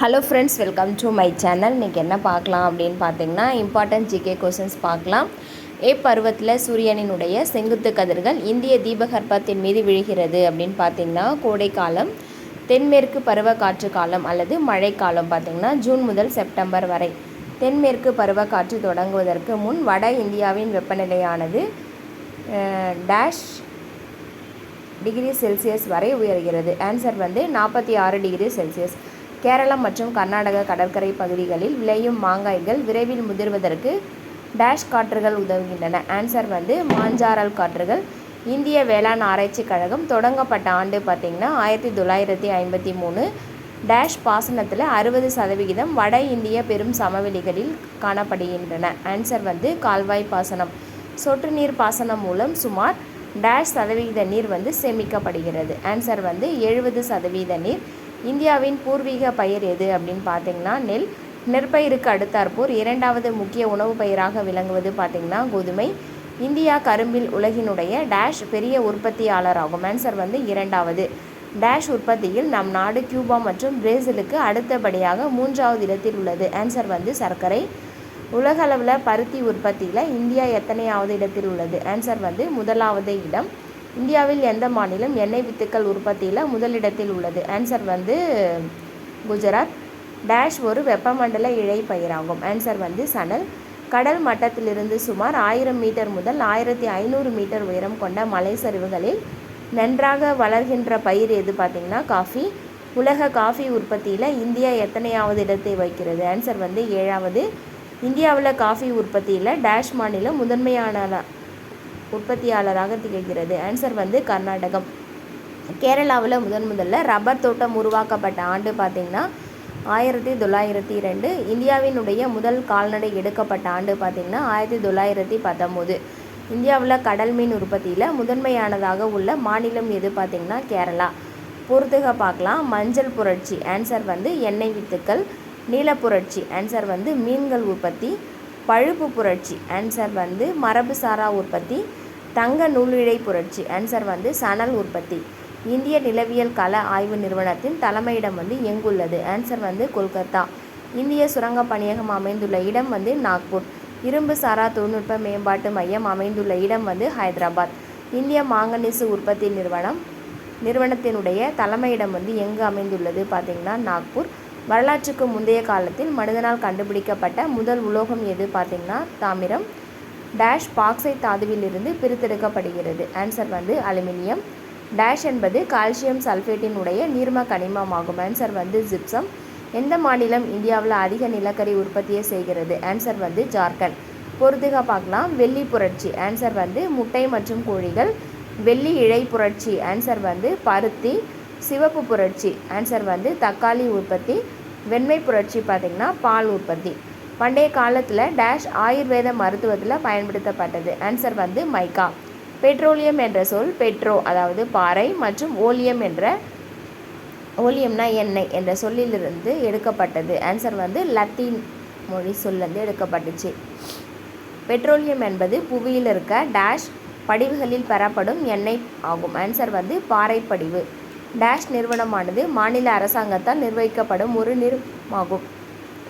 Hello friends welcome to my channel இன்றைக்கி என்ன பார்க்கலாம் அப்படின்னு பார்த்தீங்கன்னா இம்பார்ட்டன்ட் ஜிகே கொஷின்ஸ் பார்க்கலாம். ஏ பருவத்தில் சூரியனினுடைய செங்குத்து கதிர்கள் இந்திய தீபகற்பத்தின் மீது விழுகிறது அப்படின்னு பார்த்தீங்கன்னா கோடைக்காலம் தென்மேற்கு பருவ காற்று காலம் அல்லது மழைக்காலம் பார்த்திங்கன்னா ஜூன் முதல் செப்டம்பர் வரை. தென்மேற்கு பருவக்காற்று தொடங்குவதற்கு முன் வட இந்தியாவின் வெப்பநிலையானது டேஷ் டிகிரி செல்சியஸ் வரை உயர்கிறது. ஆன்சர் வந்து நாற்பத்தி ஆறு டிகிரி செல்சியஸ் கேரளம் மற்றும் கர்நாடக கடற்கரை பகுதிகளில் விளையும் மாங்காய்கள் விரைவில் முதிர்வதற்கு டேஷ் காற்றுகள் உதவுகின்றன. ஆன்சர் வந்து மாஞ்சாரல் காற்றுகள். இந்திய வேளாண் ஆராய்ச்சி கழகம் தொடங்கப்பட்ட ஆண்டு பார்த்திங்கன்னா ஆயிரத்தி தொள்ளாயிரத்தி ஐம்பத்தி மூணு டேஷ் பாசனத்தில் அறுபது சதவிகிதம் வட இந்திய பெரும் சமவெளிகளில் காணப்படுகின்றன. ஆன்சர் வந்து கால்வாய் பாசனம். சொட்டு நீர் பாசனம் மூலம் சுமார் டேஷ் சதவிகித நீர் வந்து சேமிக்கப்படுகிறது. ஆன்சர் வந்து எழுபது சதவீத நீர் இந்தியாவின் பூர்வீக பயிர் எது அப்படின்னு பார்த்தீங்கன்னா நெல். நெற்பயிருக்கு அடுத்தாற்போர் இரண்டாவது முக்கிய உணவு பயிராக விளங்குவது பார்த்திங்கன்னா கோதுமை. இந்தியா கரும்பில் உலகினுடைய டேஷ் பெரிய உற்பத்தியாளராகும். ஆன்சர் வந்து இரண்டாவது. டேஷ் உற்பத்தியில் நம் நாடு கியூபா மற்றும் பிரேசிலுக்கு அடுத்தபடியாக மூன்றாவது இடத்தில் உள்ளது. ஆன்சர் வந்து சர்க்கரை. உலகளவில் பருத்தி உற்பத்தியில் இந்தியா எத்தனையாவது இடத்தில் உள்ளது? ஆன்சர் வந்து முதலாவது இடம். இந்தியாவில் எந்த மாநிலம் எண்ணெய் வித்துக்கள் உற்பத்தியில் முதலிடத்தில் உள்ளது? ஆன்சர் வந்து குஜராத். டேஷ் ஒரு வெப்பமண்டல இழை பயிராகும் ஆன்சர் வந்து சணல். கடல் மட்டத்திலிருந்து சுமார் ஆயிரம் மீட்டர் முதல் ஆயிரத்தி ஐநூறு மீட்டர் உயரம் கொண்ட மலை சரிவுகளில் நன்றாக வளர்கின்ற பயிர் எது பார்த்திங்கன்னா காஃபி. உலக காஃபி உற்பத்தியில் இந்தியா எத்தனையாவது இடத்தை வைக்கிறது? ஆன்சர் வந்து ஏழாவது. இந்தியாவில் காஃபி உற்பத்தியில் டேஷ் மாநிலம் முதன்மையான உற்பத்தியாளராக திகழ்கிறது. ஆன்சர் வந்து கர்நாடகம். கேரளாவில் முதன் முதல்ல ரப்பர் தோட்டம் உருவாக்கப்பட்ட ஆண்டு பார்த்திங்கன்னா ஆயிரத்தி தொள்ளாயிரத்தி ரெண்டு. இந்தியாவினுடைய முதல் கால்நடை எடுக்கப்பட்ட ஆண்டு பார்த்திங்கன்னா ஆயிரத்தி தொள்ளாயிரத்தி பத்தொம்போது. இந்தியாவில் கடல் மீன் உற்பத்தியில் முதன்மையானதாக உள்ள மாநிலம் எது பார்த்திங்கன்னா கேரளா. பொறுத்துக பார்க்கலாம். மஞ்சள் புரட்சி. ஆன்சர் வந்து எண்ணெய் வித்துக்கள். நீல புரட்சி. ஆன்சர் வந்து மீன்கள் உற்பத்தி. பழுப்பு புரட்சி. ஆன்சர் வந்து மரபுசாரா உற்பத்தி. தங்க நூலிழை புரட்சி ஆன்சர் வந்து சணல் உற்பத்தி. இந்திய நிலவியல் கல ஆய்வு நிறுவனத்தின் தலைமையிடம் வந்து எங்குள்ளது ஆன்சர் வந்து கொல்கத்தா. இந்திய சுரங்க பணியகம் அமைந்துள்ள இடம் வந்து நாக்பூர். இரும்பு சாரா தொழில்நுட்ப மேம்பாட்டு மையம் அமைந்துள்ள இடம் வந்து ஹைதராபாத். இந்திய மாங்கனீசு உற்பத்தி நிறுவனம் நிறுவனத்தினுடைய தலைமையிடம் வந்து எங்கு அமைந்துள்ளது பார்த்திங்கன்னா நாக்பூர். வரலாற்றுக்கு முந்தைய காலத்தில் மனிதனால் கண்டுபிடிக்கப்பட்ட முதல் உலோகம் எது பார்த்திங்கன்னா தாமிரம். டேஷ் பாக்சைட் தாதுவிலிருந்து பிரித்தெடுக்கப்படுகிறது. ஆன்சர் வந்து அலுமினியம். டேஷ் என்பது கால்சியம் சல்ஃபேட்டின் உடைய நீர்ம கனிமமாகும். ஆன்சர் வந்து ஜிப்சம் எந்த மாநிலம் இந்தியாவில் அதிக நிலக்கரி உற்பத்தியை செய்கிறது? ஆன்சர் வந்து ஜார்க்கண்ட். பொறுத்துக பார்க்கலாம். வெள்ளி புரட்சி. ஆன்சர் வந்து முட்டை மற்றும் கோழிகள். வெள்ளி இழை புரட்சி. ஆன்சர் வந்து பருத்தி. சிவப்பு புரட்சி. ஆன்சர் வந்து தக்காளி உற்பத்தி. வெண்மை புரட்சி பார்த்திங்கன்னா பால் உற்பத்தி. பண்டைய காலத்தில் டேஷ் ஆயுர்வேத மருத்துவத்தில் பயன்படுத்தப்பட்டது. ஆன்சர் வந்து மைக்கா. பெட்ரோலியம் என்ற சொல் பெட்ரோ அதாவது பாறை மற்றும் ஓலியம் என்ற ஓலியம்னா எண்ணெய் என்ற சொல்லிலிருந்து எடுக்கப்பட்டது. ஆன்சர் வந்து லத்தீன் மொழி சொல்லிருந்து எடுக்கப்பட்டுச்சு. பெட்ரோலியம் என்பது புவியில் இருக்க டேஷ் படிவுகளில் பெறப்படும் எண்ணெய் ஆகும். ஆன்சர் வந்து பாறை படிவு டேஷ் நிறுவனமானது மாநில அரசாங்கத்தால் நிர்வகிக்கப்படும் ஒரு நிறுவனமாகும்.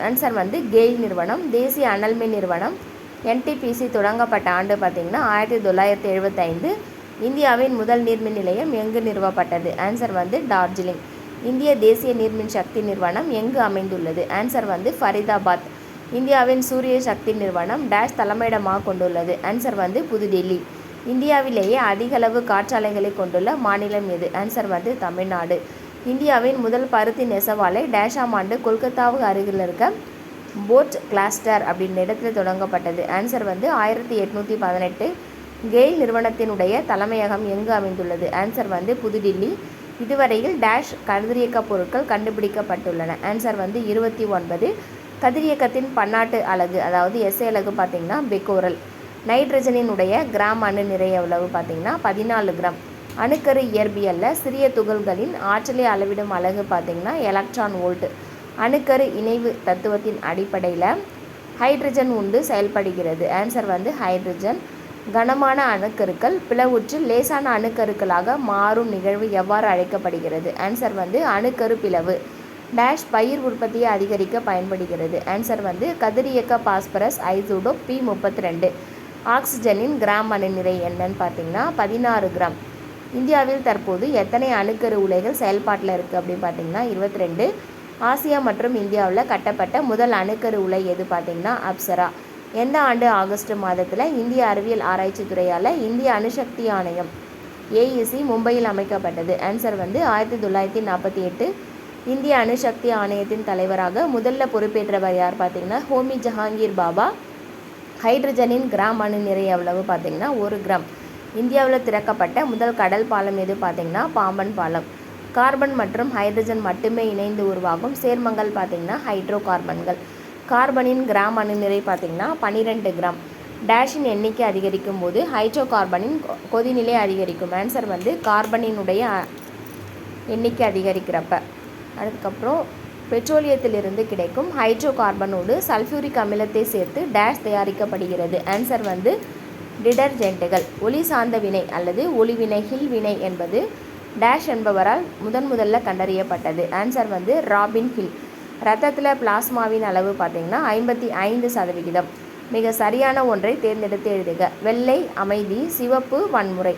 ஆன்சர் வந்து கெயில் நிறுவனம் தேசிய அனல்மின் நிறுவனம் என்டிபிசி தொடங்கப்பட்ட ஆண்டு பார்த்திங்கன்னா ஆயிரத்தி தொள்ளாயிரத்தி எழுபத்தைந்து. இந்தியாவின் முதல் நீர்மின் நிலையம் எங்கு நிறுவப்பட்டது? ஆன்சர் வந்து டார்ஜிலிங். இந்திய தேசிய நீர்மின் சக்தி நிறுவனம் எங்கு அமைந்துள்ளது? ஆன்சர் வந்து ஃபரிதாபாத். இந்தியாவின் சூரிய சக்தி நிறுவனம் டேஷ் தலைமையிடமாக கொண்டுள்ளது. ஆன்சர் வந்து புதுடெல்லி. இந்தியாவிலேயே அதிகளவு காற்றாலைகளை கொண்டுள்ள மாநிலம் எது? ஆன்சர் வந்து தமிழ்நாடு. இந்தியாவின் முதல் பருத்தி நெசவாலை டேஷாம் ஆண்டு கொல்கத்தாவுக்கு அருகில் இருக்க போட் கிளாஸ்டர் அப்படின்ற இடத்துல தொடங்கப்பட்டது. ஆன்சர் வந்து ஆயிரத்தி எட்நூற்றி பதினெட்டு. கெயில் நிறுவனத்தினுடைய தலைமையகம் எங்கு அமைந்துள்ளது? ஆன்சர் வந்து புதுடில்லி. இதுவரையில் டேஷ் கதிரியக்க பொருட்கள் கண்டுபிடிக்கப்பட்டுள்ளன. ஆன்சர் வந்து இருபத்தி ஒன்பது. கதிரியக்கத்தின் பன்னாட்டு அலகு அதாவது எஸ்ஐ அலகு பார்த்திங்கன்னா பெக்கோரல். நைட்ரஜனினுடைய கிராம் அணு நிறைய எவ்வளவு பார்த்திங்கன்னா பதினாலு கிராம். அணுக்கரு இயற்பியலில் சிறிய துகள்களின் ஆற்றலை அளவிடும் அலகு பார்த்திங்கன்னா எலக்ட்ரான் வோல்ட் அணுக்கரு இணைவு தத்துவத்தின் அடிப்படையில் ஹைட்ரஜன் உண்டு செயல்படுகிறது. ஆன்சர் வந்து ஹைட்ரஜன் கனமான அணுக்கருக்கள் பிளவுற்று லேசான அணுக்கருக்களாக மாறும் நிகழ்வு எவ்வாறு அழைக்கப்படுகிறது? ஆன்சர் வந்து அணுக்கரு பிளவு. டேஷ் பயிர் உற்பத்தியை அதிகரிக்க பயன்படுகிறது. ஆன்சர் வந்து கதிரியக்க பாஸ்பரஸ் ஐசூடோ பி முப்பத்தி ரெண்டு. ஆக்சிஜனின் கிராம் அணு நிறை என்னன்னு பார்த்தீங்கன்னா பதினாறு கிராம் இந்தியாவில் தற்போது எத்தனை அணுக்கரு உலைகள் செயல்பாட்டில் இருக்குது அப்படின்னு பார்த்தீங்கன்னா இருபத்தி ரெண்டு ஆசியா மற்றும் இந்தியாவில் கட்டப்பட்ட முதல் அணுக்கரு உலை எது பார்த்தீங்கன்னா அப்சரா. எந்த ஆண்டு ஆகஸ்ட் மாதத்தில் இந்திய அறிவியல் ஆராய்ச்சி துறையால் இந்திய அணுசக்தி ஆணையம் ஏஇசி மும்பையில் அமைக்கப்பட்டது? ஆன்சர் வந்து ஆயிரத்தி தொள்ளாயிரத்தி நாற்பத்தி எட்டு. இந்திய அணுசக்தி ஆணையத்தின் தலைவராக முதல்ல பொறுப்பேற்றவர் யார் பார்த்தீங்கன்னா ஹோமி ஜஹாங்கீர் பாபா. ஹைட்ரஜனின் கிராம் அணு நிறை எவ்வளவு பார்த்தீங்கன்னா ஒரு கிராம். இந்தியாவில் திறக்கப்பட்ட முதல் கடல் பாலம் எது பார்த்தீங்கன்னா பாம்பன் பாலம். கார்பன் மற்றும் ஹைட்ரஜன் மட்டுமே இணைந்து உருவாகும். சேர்மங்கள் பார்த்தீங்கன்னா ஹைட்ரோ கார்பன்கள் கார்பனின் கிராம் அணுநிறை பார்த்திங்கன்னா பன்னிரெண்டு கிராம். டேஷின் எண்ணிக்கை அதிகரிக்கும் போது ஹைட்ரோ கார்பனின் கொதிநிலை அதிகரிக்கும். ஆன்சர் வந்து கார்பனினுடைய எண்ணிக்கை அதிகரிக்கிறப்ப. அதுக்கப்புறம் பெட்ரோலியத்திலிருந்து கிடைக்கும் ஹைட்ரோ கார்பனோடு சல்ஃபியூரிக் அமிலத்தை சேர்த்து டேஷ் தயாரிக்கப்படுகிறது. ஆன்சர் வந்து டிடர்ஜென்ட்டுகள். ஒளி சார்ந்த வினை அல்லது ஒளிவினை ஹில் வினை என்பது டேஷ் என்பவரால் முதன் முதல்ல கண்டறியப்பட்டது. ஆன்சர் வந்து ராபின் ஹில். ரத்தத்தில் பிளாஸ்மாவின் அளவு பார்த்தீங்கன்னா ஐம்பத்தி ஐந்து சதவிகிதம். மிக சரியான ஒன்றை தேர்ந்தெடுத்து எழுதுக. வெள்ளை அமைதி சிவப்பு வன்முறை.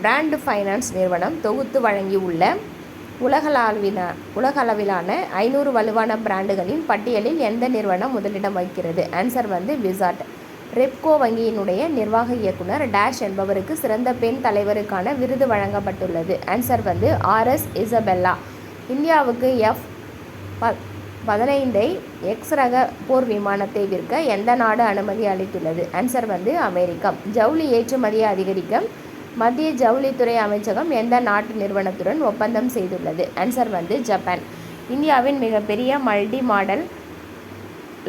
பிராண்ட் ஃபைனான்ஸ் நிறுவனம் தொகுத்து வழங்கியுள்ள உலகளவின உலகளவிலான ஐநூறு வலுவான பிராண்டுகளின் பட்டியலில் எந்த நிறுவனம் முதலிடம் வகிக்கிறது? ஆன்சர் வந்து விசாட் ரெப்கோ வங்கியினுடைய நிர்வாக இயக்குனர் டேஷ் என்பவருக்கு சிறந்த பெண் தலைவருக்கான விருது வழங்கப்பட்டுள்ளது. ஆன்சர் வந்து ஆர்எஸ் இசபெல்லா இந்தியாவுக்கு எஃப் ப பதினைந்தை எக்ஸ் ரக போர் விமானத்தை விற்க எந்த நாடு அனுமதி அளித்துள்ளது? ஆன்சர் வந்து அமெரிக்கா ஜவுளி ஏற்றுமதியை அதிகரிக்க மத்திய ஜவுளித்துறை அமைச்சகம் எந்த நாட்டு நிறுவனத்துடன் ஒப்பந்தம் செய்துள்ளது? ஆன்சர் வந்து ஜப்பான் இந்தியாவின் மிகப்பெரிய மல்டி மாடல்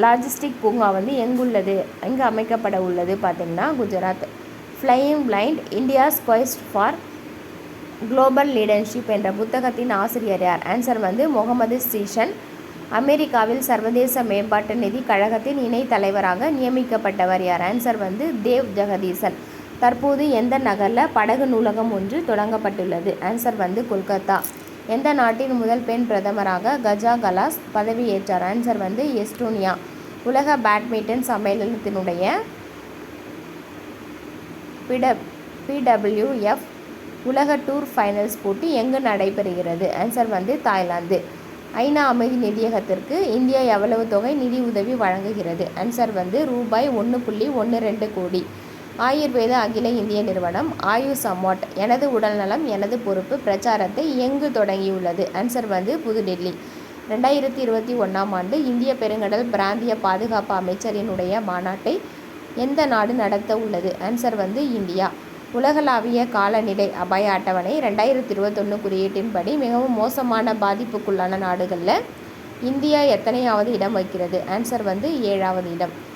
லாஜிஸ்டிக் பூங்கா வந்து எங்குள்ளது? எங்கே அமைக்கப்பட உள்ளது பார்த்திங்கன்னா Gujarat. Flying blind India's quest for global leadership என்ற புத்தகத்தின் ஆசிரியர் யார்? ஆன்சர் வந்து முகமது சீஷன். அமெரிக்காவில் சர்வதேச மேம்பாட்டு நிதி கழகத்தின் இணை தலைவராக நியமிக்கப்பட்டவர் யார்? ஆன்சர் வந்து தேவ் ஜெகதீசன். தற்போது எந்த நகரில் படகு நூலகம் ஒன்று தொடங்கப்பட்டுள்ளது? ஆன்சர் வந்து கொல்கத்தா. எந்த நாட்டின் முதல் பெண் பிரதமராக கஜா கலாஸ் பதவியேற்றார்? ஆன்சர் வந்து எஸ்டோனியா. உலக பேட்மிண்டன் சம்மேளனத்தினுடைய பிட பிடபிள்யூஎஃப் உலக டூர் ஃபைனல்ஸ் போட்டி எங்கு நடைபெறுகிறது? ஆன்சர் வந்து தாய்லாந்து. ஐநா அமைதி நிதியகத்திற்கு இந்தியா எவ்வளவு தொகை நிதி உதவி வழங்குகிறது? ஆன்சர் வந்து ரூபாய் ஒன்று புள்ளி ஒன்று ரெண்டு கோடி. ஆயுர்வேத அகில இந்திய நிறுவனம் ஆயுஷ் அம்மாட் எனது உடல்நலம் எனது பொறுப்பு பிரச்சாரத்தை எங்கு தொடங்கியுள்ளது. ஆன்சர் வந்து புதுடெல்லி. ரெண்டாயிரத்தி இருபத்தி ஒன்றாம் ஆண்டு இந்திய பெருங்கடல் பிராந்திய பாதுகாப்பு அமைச்சரினுடைய மாநாட்டை எந்த நாடு நடத்த உள்ளது? ஆன்சர் வந்து இந்தியா. உலகளாவிய காலநிலை அபாய அட்டவணை ரெண்டாயிரத்தி இருபத்தொன்று குறியீட்டின்படி மிகவும் மோசமான பாதிப்புக்குள்ளான நாடுகளில் இந்தியா எத்தனையாவது இடம் வைக்கிறது ஆன்சர் வந்து ஏழாவது இடம்.